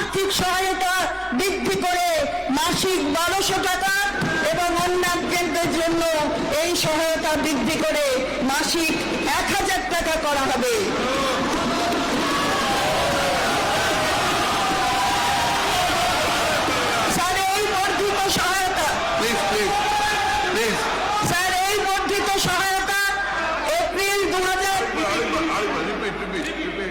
আর্থিক সহায়তা বৃদ্ধি করে মাসিক বারোশো টাকা এবং অন্যান্যদের জন্য এই সহায়তা বৃদ্ধি করে মাসিক এক হাজার টাকা করা হবে স্যার এই বর্ধিত সহায়তা Please, please, please. স্যার এই বর্ধিত সহায়তা এপ্রিল দু হাজার.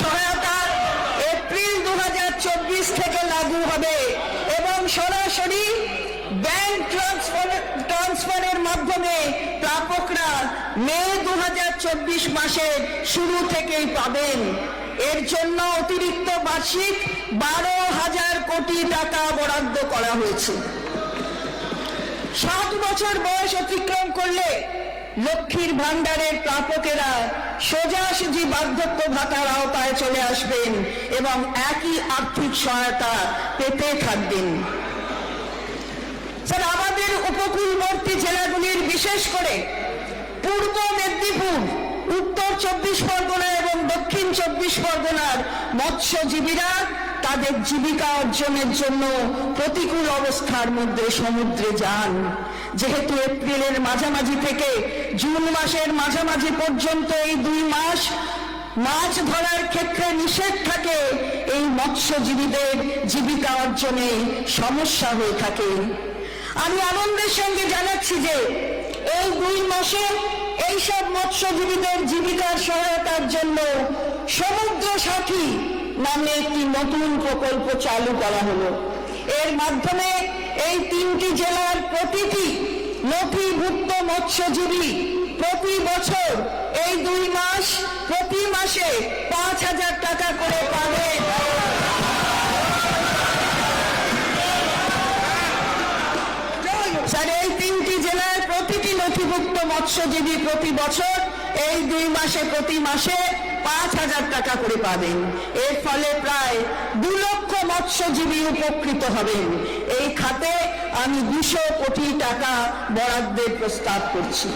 সহায়তা এপ্রিল দুই হাজার চব্বিশ থেকে লাগু হবে এবং সরাসরি ব্যাংক ট্রান্সফার, ট্রান্সফারের মাধ্যমে প্রাপকরা মে দু মাসের শুরু থেকেই পাবেন। এর জন্য অতিরিক্ত বার্ষিক বারো হাজার কোটি টাকা বরাদ্দ করা হয়েছে। সাত বছর বয়স অতিক্রম করলে লক্ষ্মীর ভান্ডারের প্রাপকেরা সোজাসুজি বার্ধক্য ভাতার আওতায় চলে আসবেন এবং একই আর্থিক সহায়তা পেতে থাকবেন। স্যার, আমাদের উপকূলবর্তী জেলাগুলির বিশেষ করে পূর্ব মেদিনীপুর উত্তর চব্বিশ পরগনা এবং দক্ষিণ চব্বিশ পরগনার মৎস্যজীবীরা তাদের জীবিকা অর্জনের জন্য প্রতিকূল অবস্থার মধ্যে সমুদ্রে যান। যেহেতু এপ্রিলের মাঝামাঝি থেকে জুন মাসের মাঝামাঝি পর্যন্ত এই দুই মাস মাছ ধরার ক্ষেত্রে নিষেধ থাকে, এই মৎস্যজীবীদের জীবিকা অর্জনে সমস্যা হয়ে থাকে। আমি আনন্দের সঙ্গে জানাচ্ছি যে এই দুই মাসে এইসব মৎস্যজীবীদের জীবিকার সহায়তার জন্য সমুদ্র সাথী নামে একটি নতুন প্রকল্প চালু করা হলো। এর মাধ্যমে এই তিনটি জেলার প্রতিটি নথিভুক্ত মৎস্যজীবী প্রতি বছর এই দুই মাস, প্রতি মাসে পাঁচ হাজার টাকা করে প্রতিটি মৎস্যজীবী প্রতি বছর এই দুই মাসে, প্রতি মাসে পাঁচ হাজার টাকা করে পাবেন। এর ফলে প্রায় দু লক্ষ মৎস্যজীবী উপকৃত হবেন। এই খাতে আমি দুশো কোটি টাকা বরাদ্দের প্রস্তাব করছি।